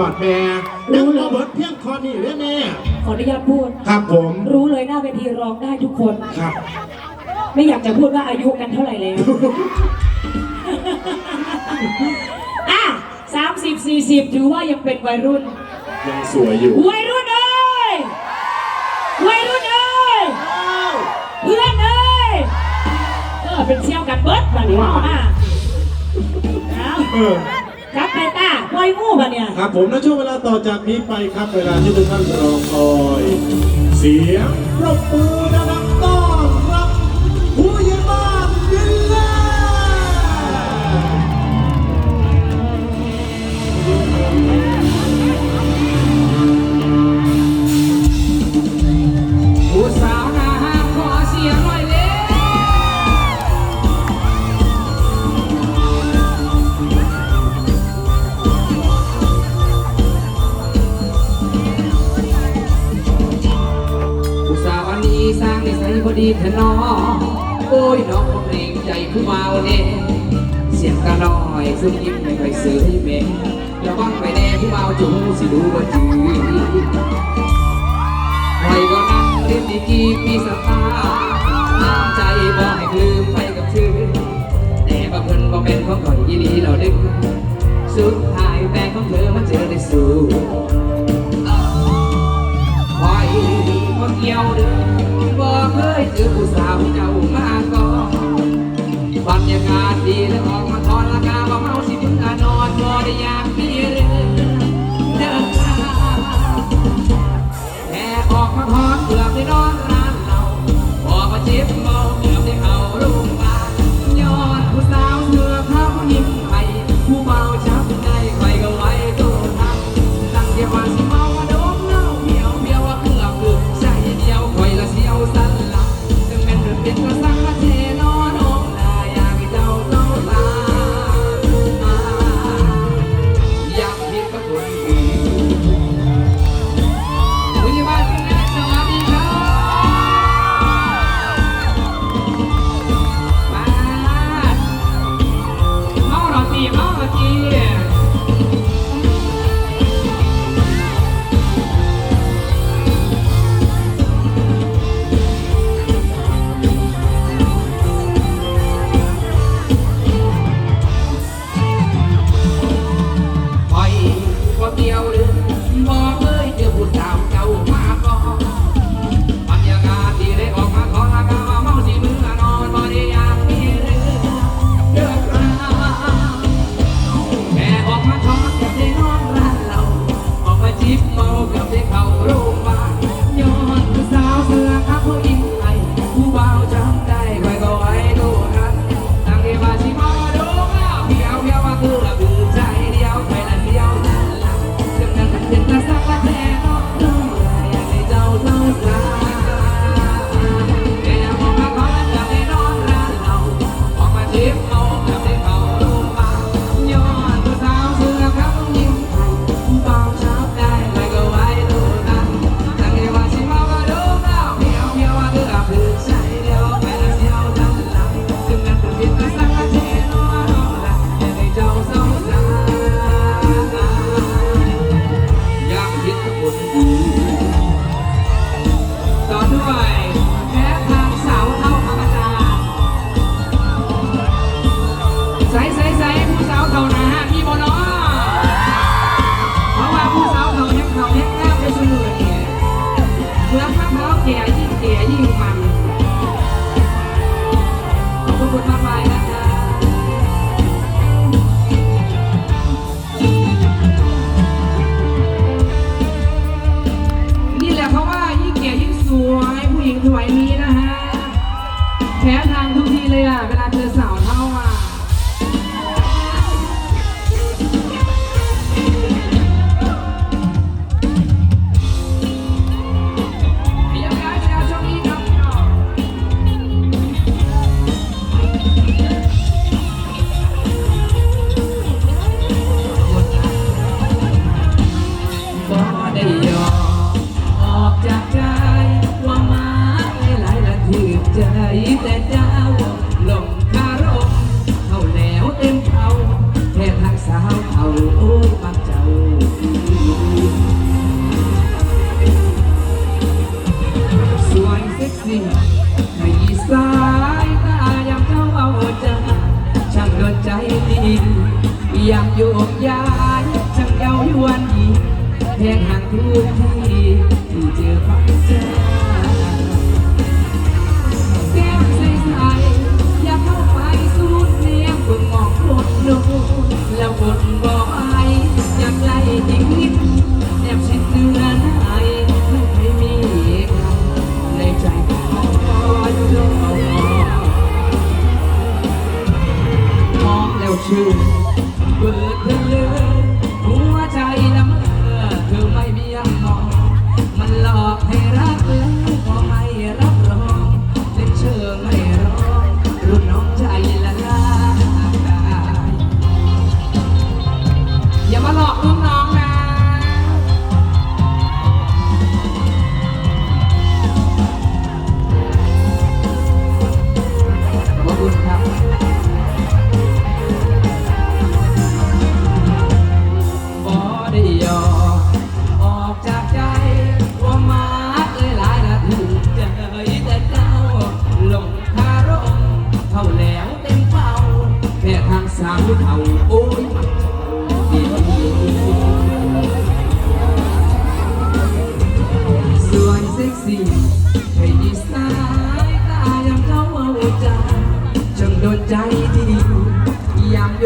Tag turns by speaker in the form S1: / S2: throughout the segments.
S1: กอดแม่ยังมาเบิดเพียงคอนี่เด้อแม่
S2: ขออนุญาตพูด
S1: ครับผม
S2: รู้เลยหน้าเวทีร้องได้ทุกคน
S1: ครับ
S2: ไม่อยากจะพูดว่าอายุกันเท่าไหร่แล้วอะสามสิบสี่สิบถือว่ายังเป็นวัยรุ่น
S1: ยังสวยอยู่
S2: วัยรุ่นเอ้ย วัยรุ่นเอ้ย เพื่อนเอ้ย เออเป็นเชี่ยวกันเบิดมาดิว่ามาเอา
S1: เออ
S2: ครับไปต้าปล่อยงูมาเนี่ย
S1: ครับผมในช่วงเวลาต่อจากนี้ไปครับเวลาที่ทุกท่านรอคอย เสียงปรบมือนะครับต้อนรับผู้ใหญ่บ้านวิลล่า
S3: ผู้สาวน้า ดีเถอะน้องโอ้ยน้องเกรงใจผู้เมาเนี่ยเสียงกระน้อยซึ่งยิ้มไม่ค่อยเสือให้เมงระวังไปแน่ผู้เมาจูสิดูว่าจืดคอยก็นั่งเล่นดีกีมีสตาร์น้ำใจบ่ให้ลืมไปกับชื่อ แต่บางคนบ่เป็นของข่อยยีดีเราดึงสุดท้ายแต่ของเธอมาเจอในสู่ บ่เดียวเด้อบ่เคยเจอผู้สาวเจ้ามาก่อนบรรยากาศดีแล้วออกมาทอนราคาบ่เมาสิมึงนอนบ่ได้อยากมีเรื่องเดินทางแค่ออกมาทอนเปลือกได้นอง ใจที่ดียามโย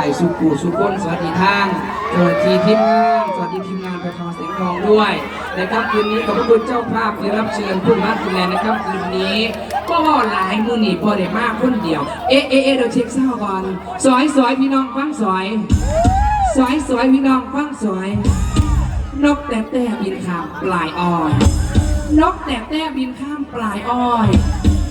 S3: ายสุกูสุก้นสวัสดีทางสวัสดีทีมงานสวัสดีทีมงานประทเสียงทองด้วยในครับคืนนี้ขอบคุณเจ้าภาพที่รับเชิญผู้มาดูแลนะครับคืนนี้ก็หลายมือหนี่พอได้มากคนเดียว เอ๊ะเอ๊ะเราเช็คเศร้าก่อนสอยสอยพี่น้องฟังสอยสอยสอยพี่น้องฟังสอยนกแต่แต่บินข้ามปลายอ้อยนกแต่แต่บินข้ามปลายอ้อย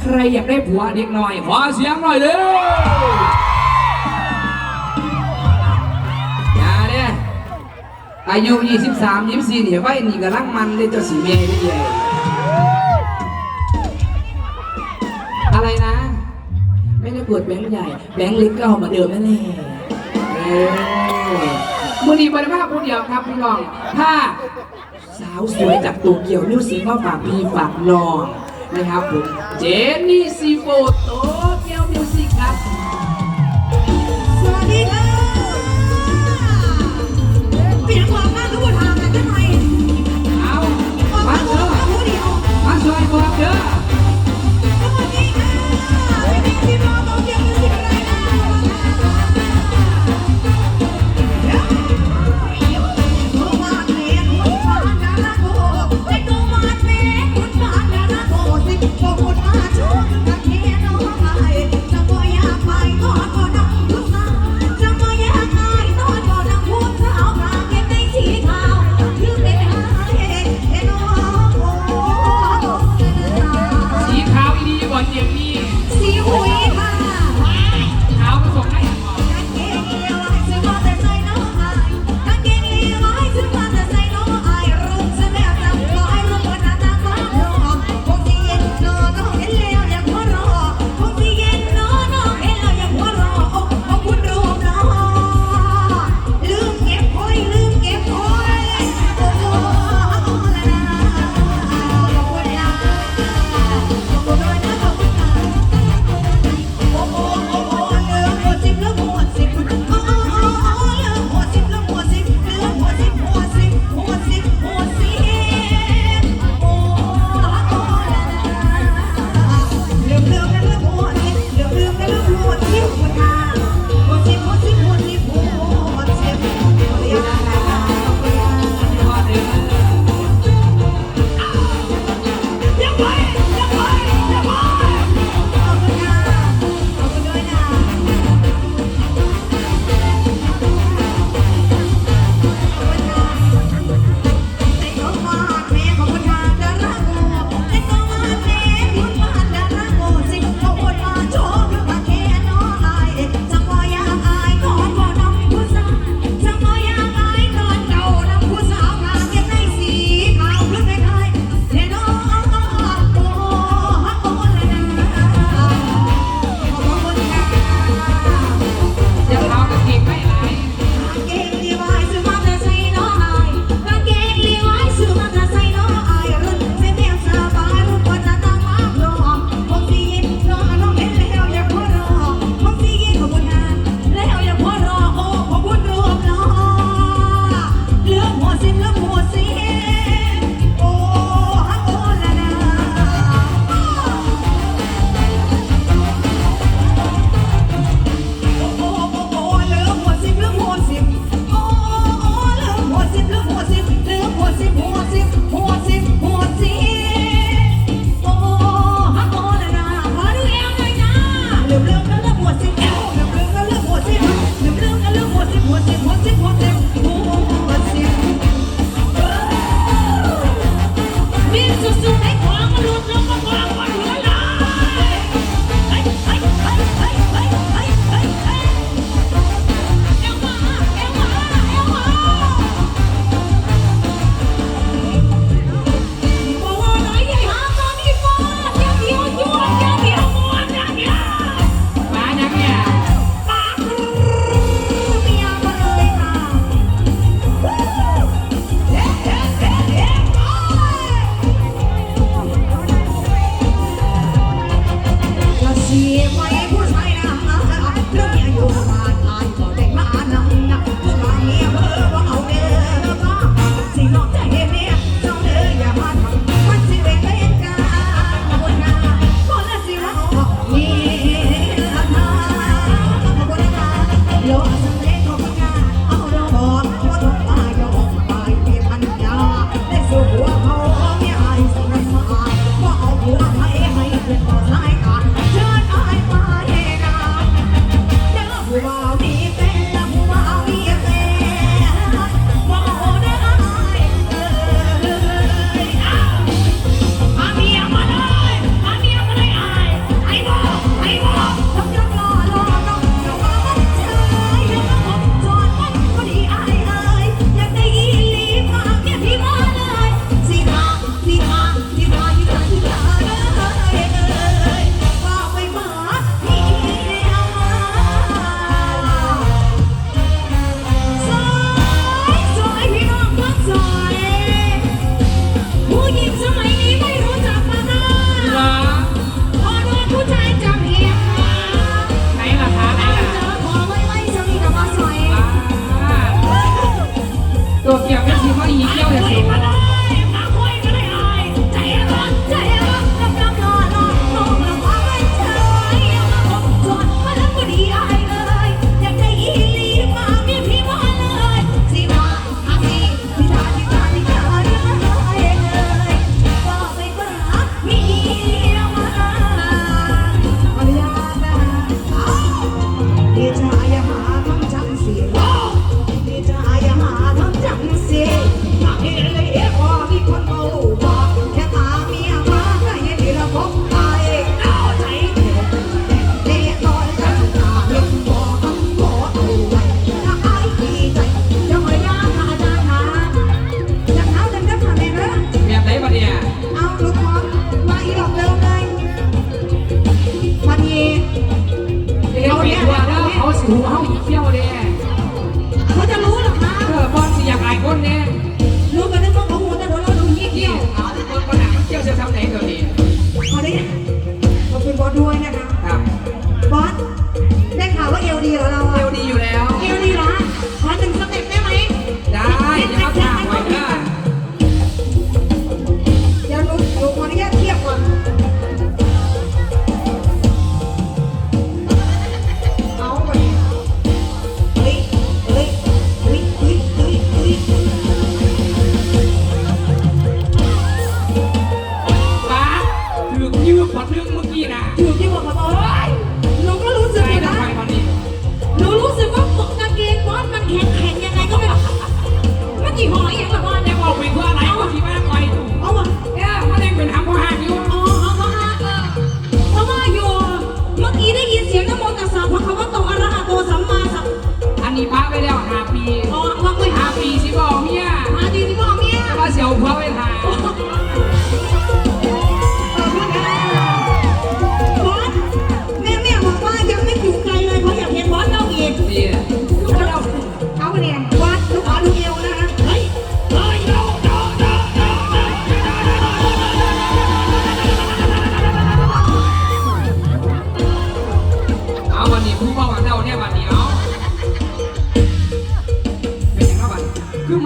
S3: ใครอยากได้ผัวเด็กหน่อยขอเสียงหน่อยเด้อ อายุ 23 24เนี่ยวไอ้นี่กำลังมันเลยเจ้าสีเมย์ได้ยัอะไรนะ ไม่ได้ปวดแบงค์ใหญ่ แบงค์เล็กก็เอามาเดิมนั่นแหละมูนีบริภาพผู้เดียวครับพี่น้อง ถ้าสาวสวยจากโตเกี่ยวนิวสีมาฝากพี่ฝากนองนะครับผม เจนนี่ซีโฟ
S4: โต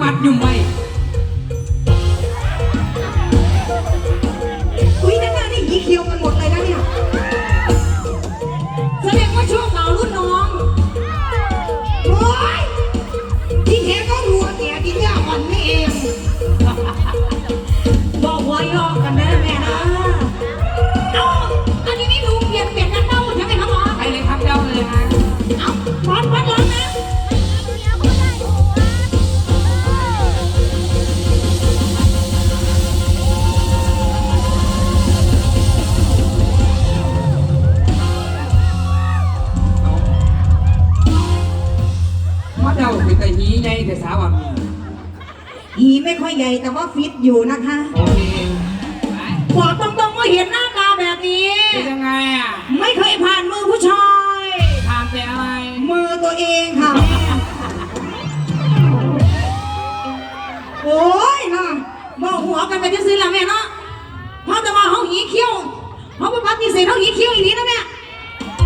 S4: มัดอยู่
S3: ไห
S4: ม
S3: ให
S4: ญ่แต่ว่าฟิตอยู่นะคะ
S3: โอเค
S4: บอกตรงๆว่าเห็นหน้าตาแบบนี้
S3: ยังไงอะ
S4: ไม่เคยผ่านมือผู้ชาย
S3: ทำเป็นอะไร
S4: มือตัวเองค่ะโอ้ยนะบอกหัวกันไปที่ซื้อละแม่เนาะเพราะแต่ว่าเขาหีเขี้ยวเขาประพัดนิสัยเขาหีเขี้ยวอีกางนี้นะแม่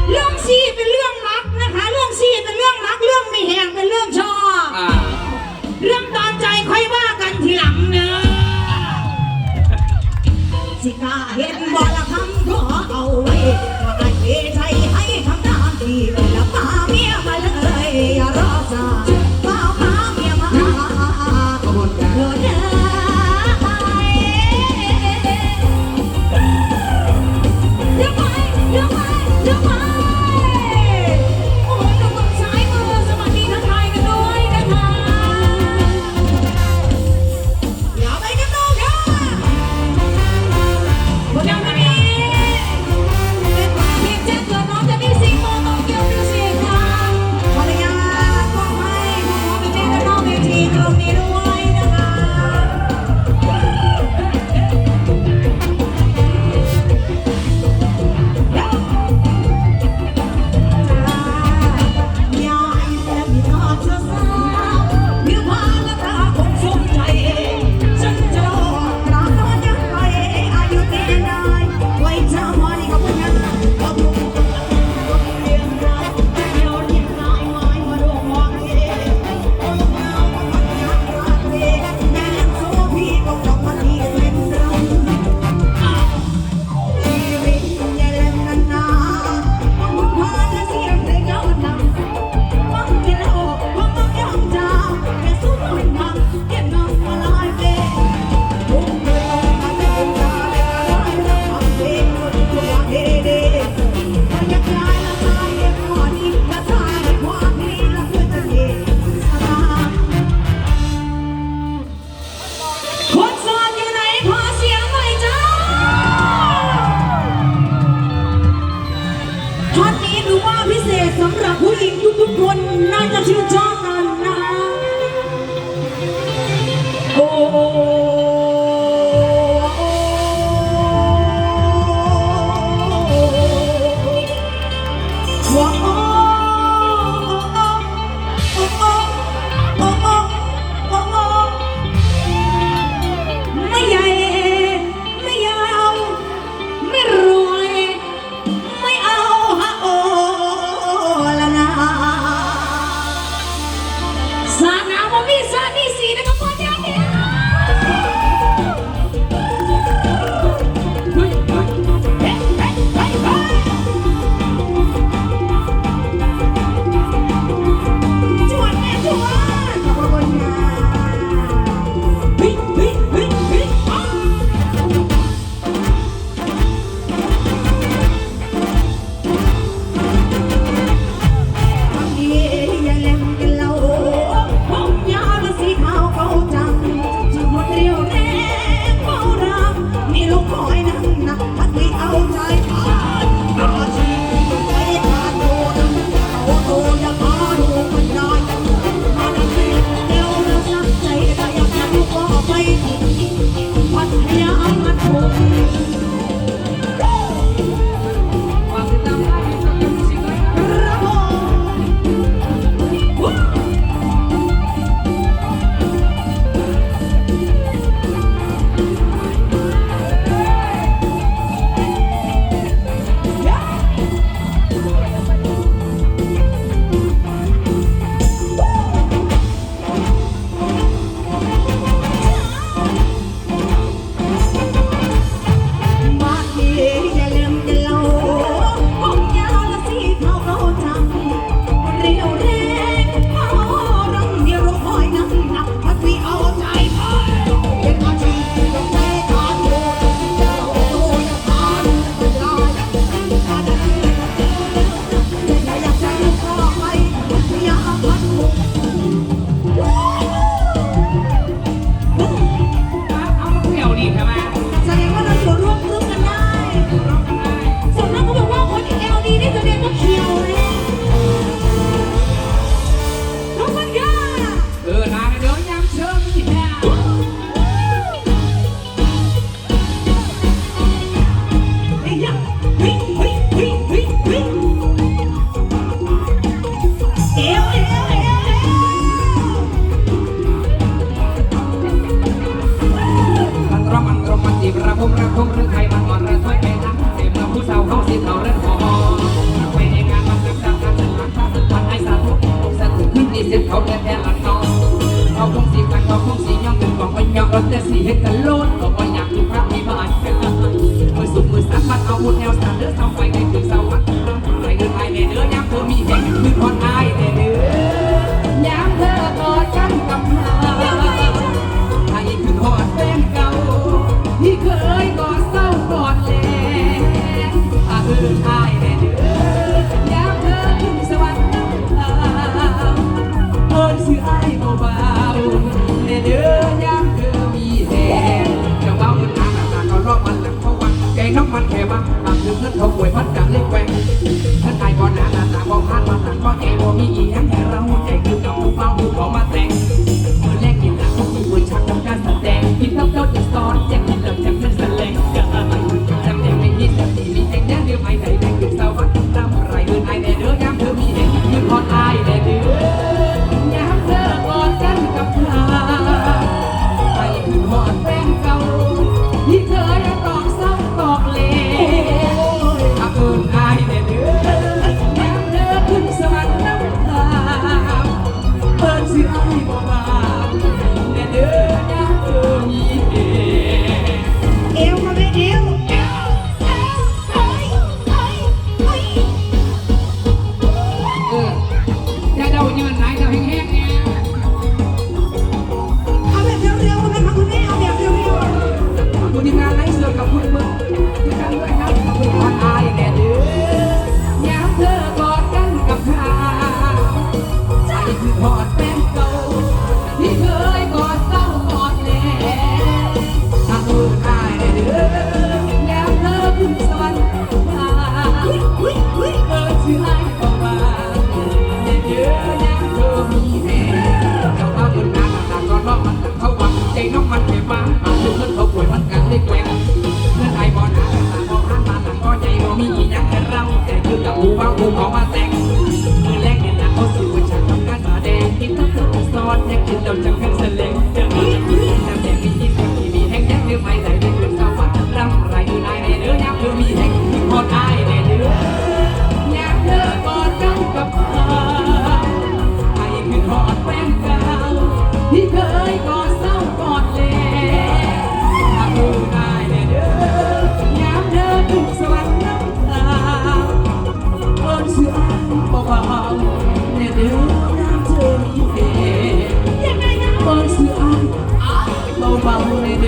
S4: เรื่องซีเป็นเรื่องรักนะคะ เรื่องซีเป็นเรื่องรัก เรื่องไม่แหงเป็นเรื่องชอบ เรื่องตอนใจ
S3: ค่อยว่า ทีหลังเนื้อสิกาเห็นบ่ละคำขอเอาไว้
S4: ว่า
S3: ไอ้ใจให้ทำหน้าที่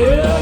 S3: Yeah.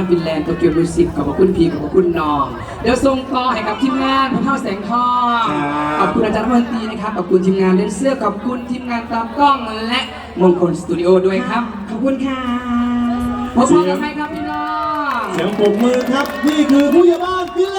S3: าฟินแลนด์โตเกียวมิวสิกขอบคุณพีขอบคุณน้อง เดี๋ยวส่งต่อให้กับทีมงานพระเท่าแสงทองขอบคุณอาจารย์วันตีนะครับขอบคุณทีมงานเล่นเสื้อขอบคุณทีมงานตามกล้องและมงคลสตูดิโอด้วยครับ
S4: ขอบคุณค่ะ
S3: พบกันใหม่ครับพี่น้อง
S1: เสียงปรบมือครับ นี่คือผู้ใหญ่บ้านฟินแลนด์